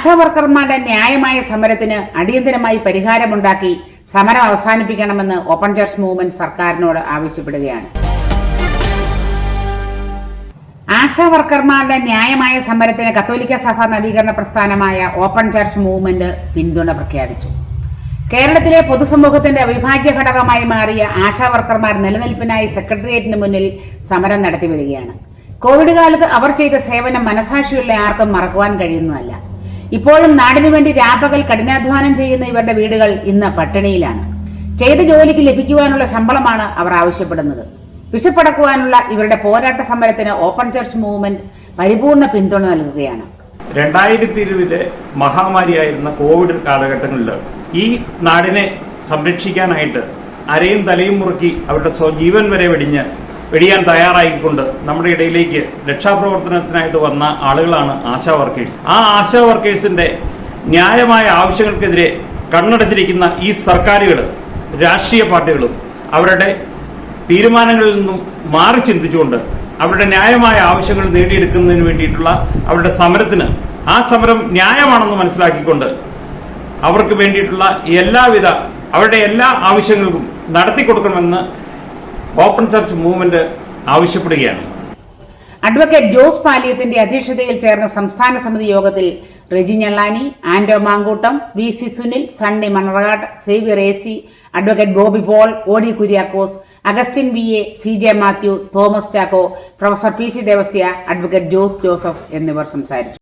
ആശാവർക്കർമാരുടെ ന്യായമായ സമരത്തിന് അടിയന്തരമായി പരിഹാരമുണ്ടാക്കി സമരം അവസാനിപ്പിക്കണമെന്ന് ഓപ്പൺ ചർച്ച് മൂവ്മെന്റ് സർക്കാരിനോട് ആവശ്യപ്പെടുകയാണ്. ആശാവർക്കർമാരുടെ ന്യായമായ സമരത്തിന് കത്തോലിക്ക സഭ നവീകരണ പ്രസ്ഥാനമായ ഓപ്പൺ ചർച്ച് മൂവ്മെന്റ് പിന്തുണ പ്രഖ്യാപിച്ചു. കേരളത്തിലെ പൊതുസമൂഹത്തിന്റെ അവിഭാജ്യ ഘടകമായി മാറിയ ആശാവർക്കർമാർ നിലനിൽപ്പിനായി സെക്രട്ടേറിയറ്റിന് മുന്നിൽ സമരം നടത്തി വരികയാണ് കോവിഡ് കാലത്ത് അവർ ചെയ്ത സേവനം മനസാക്ഷിയുള്ള ആർക്കും മറക്കുവാൻ കഴിയുന്നതല്ല. ഇപ്പോഴും നാടിനു വേണ്ടി രാപ്പകൽ കഠിനാധ്വാനം ചെയ്യുന്ന ഇവരുടെ വീടുകൾ ഇന്ന് പട്ടിണിയിലാണ്. ചെയ്ത ജോലിക്ക് ലഭിക്കുവാനുള്ള ശമ്പളമാണ് അവർ ആവശ്യപ്പെടുന്നത്. വിശപ്പടക്കുവാനുള്ള ഇവരുടെ പോരാട്ട സമരത്തിന് ഓപ്പൺ ചർച്ച് മൂവ്മെന്റ് പരിപൂർണ പിന്തുണ നൽകുകയാണ്. രണ്ടായിരത്തി ഇരുപതിലെ മഹാമാരിയായിരുന്ന കോവിഡ് കാലഘട്ടങ്ങളിൽ ഈ നാടിനെ സംരക്ഷിക്കാനായിട്ട് അരയും തലയും മുറുക്കി അവരുടെ സ്വജീവൻ വരെ വെടിഞ്ഞ് വെടിയാൻ തയ്യാറായിക്കൊണ്ട് നമ്മുടെ ഇടയിലേക്ക് രക്ഷാപ്രവർത്തനത്തിനായിട്ട് വന്ന ആളുകളാണ് ആശാ വർക്കേഴ്സ്. ആ ആശാ വർക്കേഴ്സിന്റെ ന്യായമായ ആവശ്യങ്ങൾക്കെതിരെ കണ്ണടച്ചിരിക്കുന്ന ഈ സർക്കാരുകൾ രാഷ്ട്രീയ പാർട്ടികളും അവരുടെ തീരുമാനങ്ങളിൽ നിന്നും മാറി ചിന്തിച്ചുകൊണ്ട് അവരുടെ ന്യായമായ ആവശ്യങ്ങൾ നേടിയെടുക്കുന്നതിന് വേണ്ടിയിട്ടുള്ള അവരുടെ സമരത്തിന് ആ സമരം ന്യായമാണെന്ന് മനസ്സിലാക്കിക്കൊണ്ട് അവർക്ക് വേണ്ടിയിട്ടുള്ള എല്ലാവിധ അവരുടെ എല്ലാ ആവശ്യങ്ങൾക്കും നടത്തി കൊടുക്കണമെന്ന് ഓപ്പൺ ചർച്ച് മൂവ്മെന്റ് ആവശ്യപ്പെടുകയാണ്. അഡ്വക്കേറ്റ് ജോസ് പാലിയത്തിന്റെ അധ്യക്ഷതയിൽ ചേർന്ന സംസ്ഥാന സമിതി യോഗത്തിൽ Reji Njallani Anto Mankuttam V C Sunil Sunny Manarattu Xavier A C advocate Bobby Paul O D Kuriakose Augustine V A C J Mathew Thomas Chacko professor P C Devasya advocate Jose Joseph എന്നിവർ സംസാരിച്ചു.